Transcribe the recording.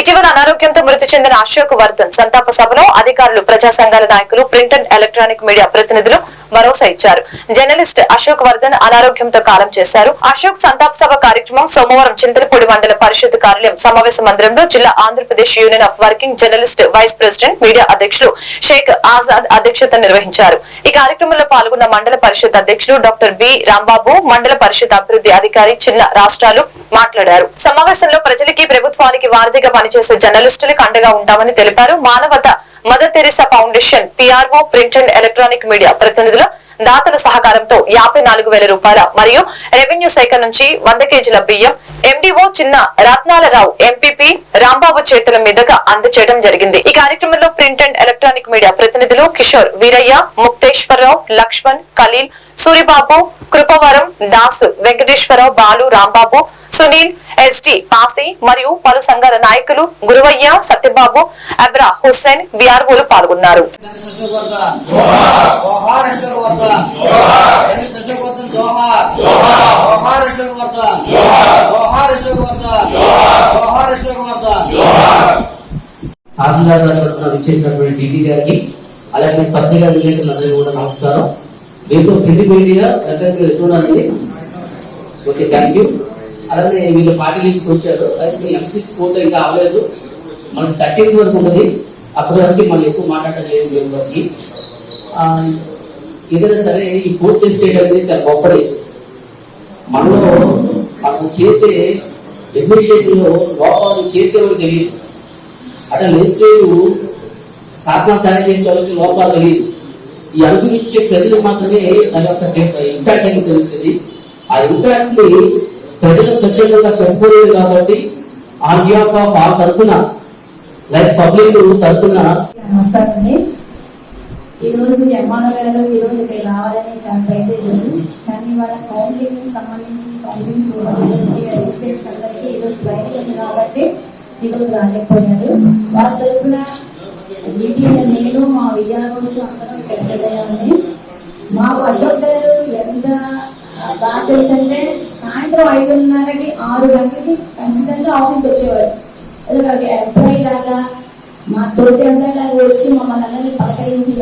ఇటీవల అనారోగ్యంతో మృతి చెందిన అశోక్ వర్ధన్ సంతాప సభలో అధికారులు ప్రజా సంఘాల నాయకులు ప్రింట్ అండ్ ఎలక్ట్రానిక్ మీడియా ప్రతినిధులు భరోసా ఇచ్చారు. జర్నలిస్ట్ అశోక్ వర్ధన్ అనారోగ్యంతో కాలం చేశారు. అశోక్ సంతాప సభ కార్యక్రమం సోమవారం చింతలపూడి మండల పరిషత్ కార్యాలయం సమావేశ మందిరంలో జిల్లా Andhra Pradesh union of working journalist vice president media అధ్యక్షులు షేక్ ఆజాద్ అధ్యక్షత నిర్వహించారు. ఈ కార్యక్రమంలో పాల్గొన్న మండల పరిషత్ అధ్యక్షులు డాక్టర్ బి రాంబాబు మండల పరిషత్ అభివృద్ధి అధికారి చిన్న రాష్ట్రాలు మాట్లాడారు. సమావేశంలో ప్రజలకి ప్రభుత్వానికి వారధిగా పనిచేసే జర్నలిస్టులకు అండగా ఉంటామని తెలిపారు. Manavata Mother Teresa foundation PRO print and electronic media ప్రతినిధుల దాతల సహకారంతో యాభై నాలుగు వేల రూపాయల మరియు రెవెన్యూ శాఖ నుంచి వంద కేజీల బియ్యం ఎండిఓ చిన్న రత్నాలరావు ఎంపీపీ రాంబాబు చేతుల మీదుగా అందచేయడం జరిగింది. ఈ కార్యక్రమంలో ప్రింట్ అండ్ ఎలక్ట్రానిక్ మీడియా ప్రతినిధులు కిషోర్ వీరయ్య ముక్తేశ్వరరావు లక్ష్మణ్ ఖలీల్ సూరిబాబు కృపవరం దాస్ వెంకటేశ్వరరావు బాలు రాంబాబు సునీల్ ఎస్డి పాసి మరియు పలు సంఘాల నాయకులు గురువయ్య సత్యబాబు అబ్రా హుస్సేన్ విఆర్ఓలు పాల్గొన్నారు. జోహార్ అశోకవర్ధన్ జోహార్. శశోవర్ధన్ జోహార్. జోహార్. అశోకవర్ధన్ జోహార్. అశోకవర్ధన్ జోహార్. అశోకవర్ధన్ తరఫున విచ్చేసినటువంటి డీటీ గారికి అలాగే పత్రికా విలేకరులందరికీ కూడా నమస్కారం. దీంతో ప్రింట్ మీడియా దగ్గరికి వెళ్తున్నానండి. Okay thank you. అలాగే వీళ్ళు పార్టీ నుంచి వచ్చారు. అయితే ఎంసీ కోర్టు ఇంకా అవ్వలేదు. మనకి థర్టీన్త్ వరకు ఉన్నది. అప్పటి వరకు మనం ఎక్కువ మాట్లాడలేదు వీళ్ళ వరకు ఆ, ఏదైనా సరే ఈ పూర్తి స్టేట్ అనేది చాలా గొప్పది. మనలో మనం చేసే అడ్మినిస్ట్రేషన్లో లోపాలు చేసేవాడు తెలియదు. అట్లా లెజిస్లేటివ్ శాసనం తయారు చేసే వాళ్ళకి లోపాలు తెలియదు. ఈ అనుభవించే ప్రజలు మాత్రమే దాని యొక్క ఇంపాక్ట్ అనేది తెలుస్తుంది. ఆ ఇంపాక్ట్ని ప్రజలు స్వచ్ఛందంగా చెప్పుకోలేదు కాబట్టి ఆన్ బిహాఫ్ ఆఫ్ ఆ తరఫున లైక్ పబ్లిక్ తరఫున నమస్కారం అండి. ఈ రోజు ఎంఆర్ఓ ఈ రోజు ఇక్కడ రావాలని చాలా ట్రై చేశారు కానీ వాళ్ళ కౌంటింగ్ సంబంధించి కౌంటింగ్ అసిస్టెంట్స్ అందరికీ ఈరోజు ట్రైనింగ్ ఉంది కాబట్టి ఈరోజు రాలేకపోయారు. వాళ్ళ తరఫున మీటింగ్ నేను మా విఆర్ఓస్ అందరం స్పెషల్ అయ్యామండి. మాకు అశోక్ గారు ఎంత బాగా తెలుసంటే సాయంత్రం ఐదున్నరకి ఆరు గంటలకి ఖచ్చితంగా ఆఫీస్కి వచ్చేవారు. అది ఎంప్లాయీ లాగా మా తోటి అందరిలాగా వచ్చి మమ్మల్ని అందరినీ పలకరించి